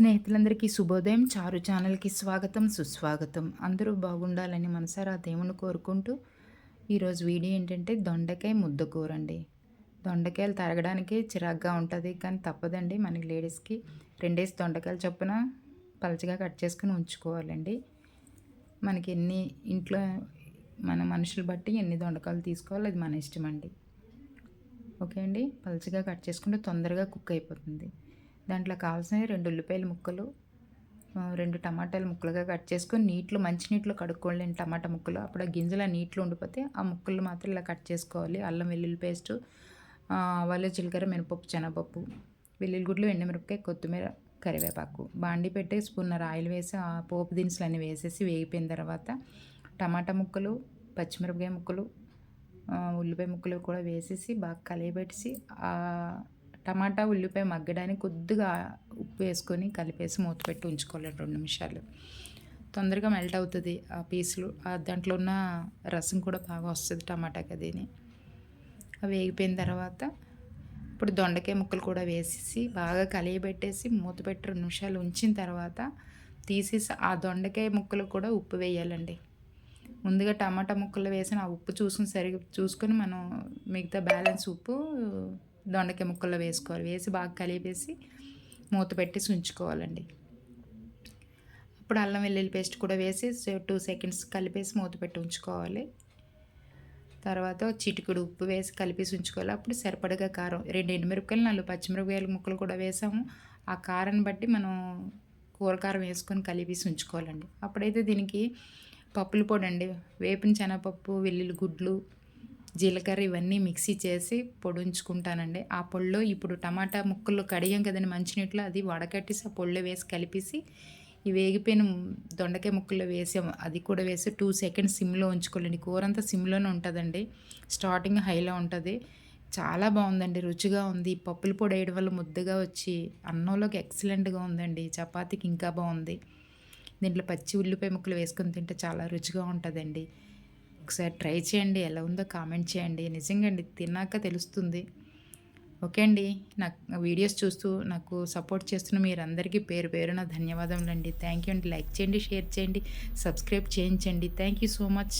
స్నేహితులందరికీ శుభోదయం. చారు ఛానల్కి స్వాగతం సుస్వాగతం. అందరూ బాగుండాలని మనసారా దేవుని కోరుకుంటూ ఈరోజు వీడియో ఏంటంటే దొండకాయ ముద్ద కూర అండి దొండకాయలు తరగడానికి చిరాగ్గా ఉంటుంది కానీ తప్పదండి మనకి లేడీస్కి. రెండేసి దొండకాయలు చొప్పున పలచగా కట్ చేసుకుని ఉంచుకోవాలండి. మనకి ఎన్ని ఇంట్లో మన మనుషులు బట్టి ఎన్ని దొండకాయలు తీసుకోవాలి అది మన ఇష్టం అండి ఓకే అండి? పలచగా కట్ చేసుకుంటే తొందరగా కుక్ అయిపోతుంది. దాంట్లో కావాల్సినవి రెండు ఉల్లిపాయల ముక్కలు రెండు టమాటాలు ముక్కలుగా కట్ చేసుకొని నీటిలో మంచి నీటిలో కడుక్కోలేని టమాటా ముక్కలు. అప్పుడు ఆ గింజలు ఆ నీటిలో ఉండిపోతే ఆ ముక్కలు మాత్రం ఇలా కట్ చేసుకోవాలి. అల్లం వెల్లుల్లి పేస్టు ఆవాలు జీలకర్ర మినపప్పు శనగపప్పు వెల్లుల్లి గుడ్లు ఎండుమిరపకాయ కొత్తిమీర కరివేపాకు. బాండి పెట్టి స్పూన్నర ఆయిల్ వేసి ఆ పోపు దినుసులు అన్నీ వేసేసి వేగిపోయిన తర్వాత టమాటా ముక్కలు పచ్చిమిరపకాయ ముక్కలు ఉల్లిపాయ ముక్కలు కూడా వేసేసి బాగా కలియబెట్టేసి టమాటా ఉల్లిపాయ మగ్గడానికి కొద్దిగా ఉప్పు వేసుకొని కలిపేసి మూత పెట్టి ఉంచుకోవాలి రెండు నిమిషాలు. తొందరగా మెల్ట్ అవుతుంది ఆ పీసులు. దాంట్లో ఉన్న రసం కూడా బాగా వస్తుంది టమాటాకి అదిని. అవి వేగిపోయిన తర్వాత ఇప్పుడు దొండకాయ ముక్కలు కూడా వేసేసి బాగా కలియబెట్టేసి మూత పెట్టి రెండు నిమిషాలు ఉంచిన తర్వాత తీసేసి ఆ దొండకాయ ముక్కలు కూడా ఉప్పు వేయాలండి. ముందుగా టమాటా ముక్కలు వేసిన ఆ ఉప్పు చూసుకుని సరిగ్గా చూసుకొని మనం మిగతా బ్యాలెన్స్ ఉప్పు దొండకాయ ముక్కల్లో వేసుకోవాలి. వేసి బాగా కలిపేసి మూత పెట్టి ఉంచుకోవాలండి అప్పుడు అల్లం వెల్లుల్లి పేస్ట్ కూడా వేసి టూ సెకండ్స్ కలిపేసి మూత పెట్టి ఉంచుకోవాలి. తర్వాత చిటికుడు ఉప్పు వేసి కలిపేసి ఉంచుకోవాలి అప్పుడు సరిపడగా కారం రెండు ఎండుమిరపకాయలు నాలుగు పచ్చిమిరపకాయల ముక్కలు కూడా వేసాము. ఆ కారాన్ని బట్టి మనం కూరకారం వేసుకొని కలిపేసి ఉంచుకోవాలండి అప్పుడైతే దీనికి పప్పుల పొడి అండి. వేపిన శనగపప్పు వెల్లుల్లి గుడ్లు జీలకర్ర ఇవన్నీ మిక్సీ చేసి పొడి ఉంచుకుంటానండి ఆ పొడిలో ఇప్పుడు టమాటా ముక్కలు కడిగాం కదండి మంచినీటిలో అది వడకట్టేసి ఆ పొడిలో వేసి కలిపేసి ఈ వేగిపోయిన దొండకాయ ముక్కల్లో వేసాం. అది కూడా వేసి టూ సెకండ్స్ సిమ్లో ఉంచుకోలేండి కూర అంతా సిమ్లోనే ఉంటుందండి. స్టార్టింగ్ హైలో ఉంటుంది. చాలా బాగుందండి. రుచిగా ఉంది. పప్పులు పొడి వేయడం వల్ల ముద్దగా వచ్చి అన్నంలోకి ఎక్సలెంట్గా ఉందండి. చపాతీకి ఇంకా బాగుంది. దీంట్లో పచ్చి ఉల్లిపాయ ముక్కలు వేసుకొని తింటే చాలా రుచిగా ఉంటుందండి. ఒకసారి ట్రై చేయండి ఎలా ఉందో కామెంట్ చేయండి. నిజంగా అండి తిన్నాక తెలుస్తుంది. ఓకే అండి నాకు వీడియోస్ చూస్తూ నాకు సపోర్ట్ చేస్తున్న మీరందరికీ పేరు పేరున ధన్యవాదములు అండి థ్యాంక్ యూ అండి. లైక్ చేయండి షేర్ చేయండి సబ్స్క్రైబ్ చేయించండి. Thank you so much.